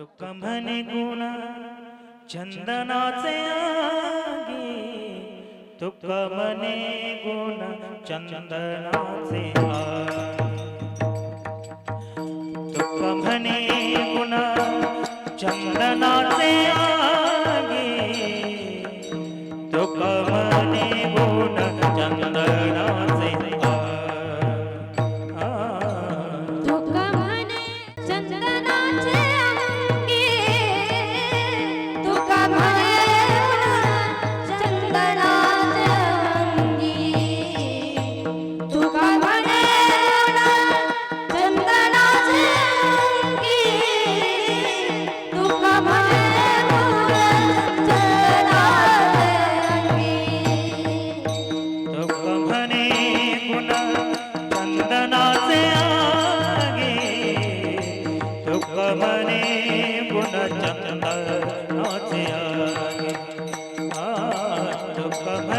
तुक म्हणे गुण चंदनाचे आगी तुक म्हणे गुण चंदनाचे तुक म्हणे गुण चंदनाचे आगी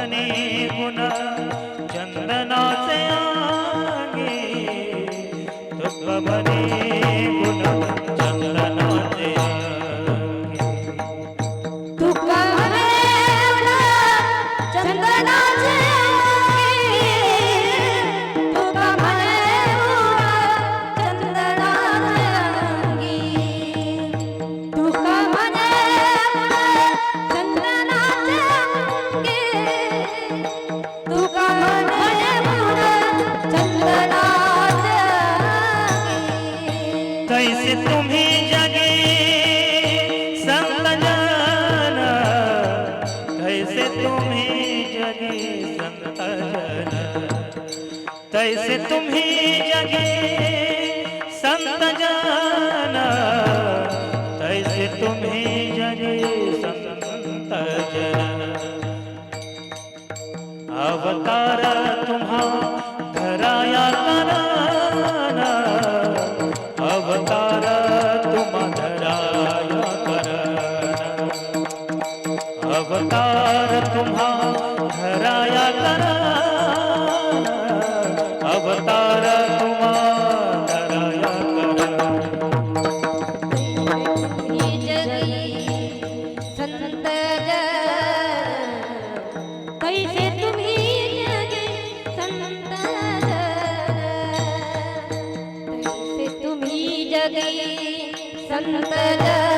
म्हणे गुण चंदनाचे कैसे तुम्हें जगे। संतल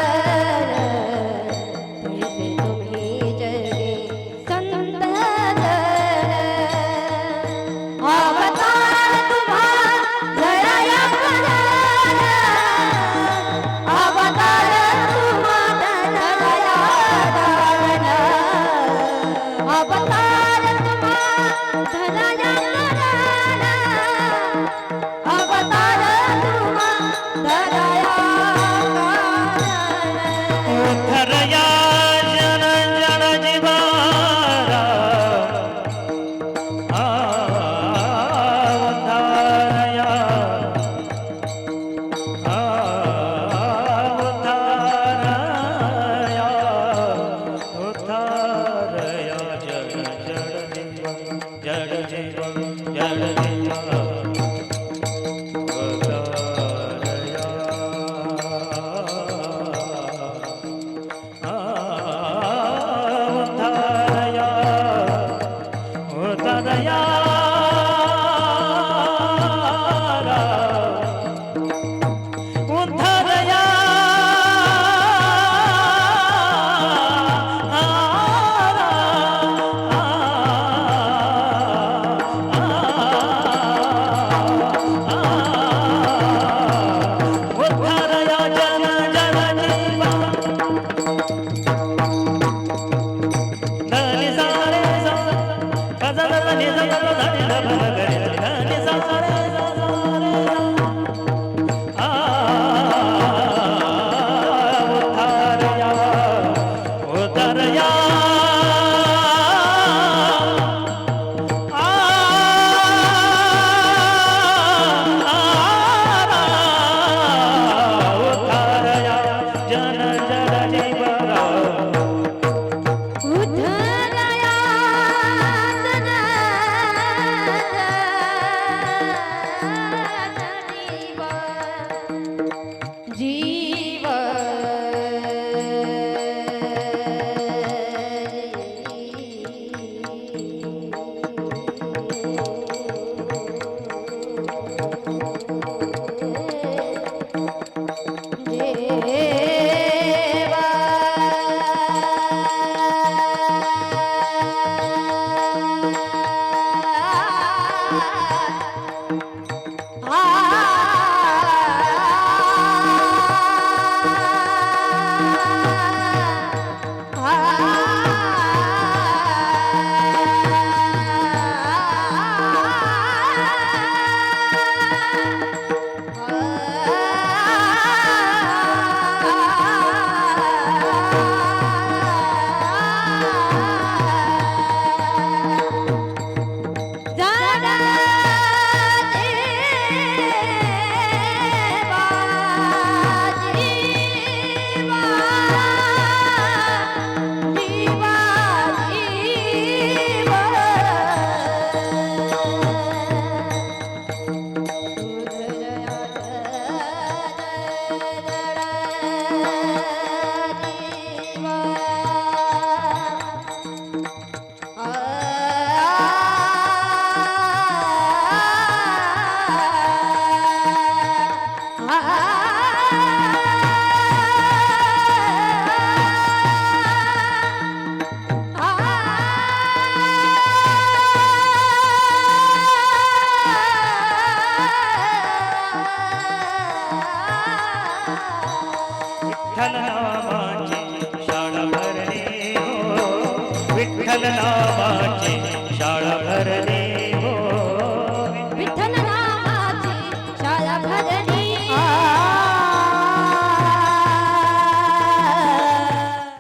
विठ्ठल नावाचे शाळा भरली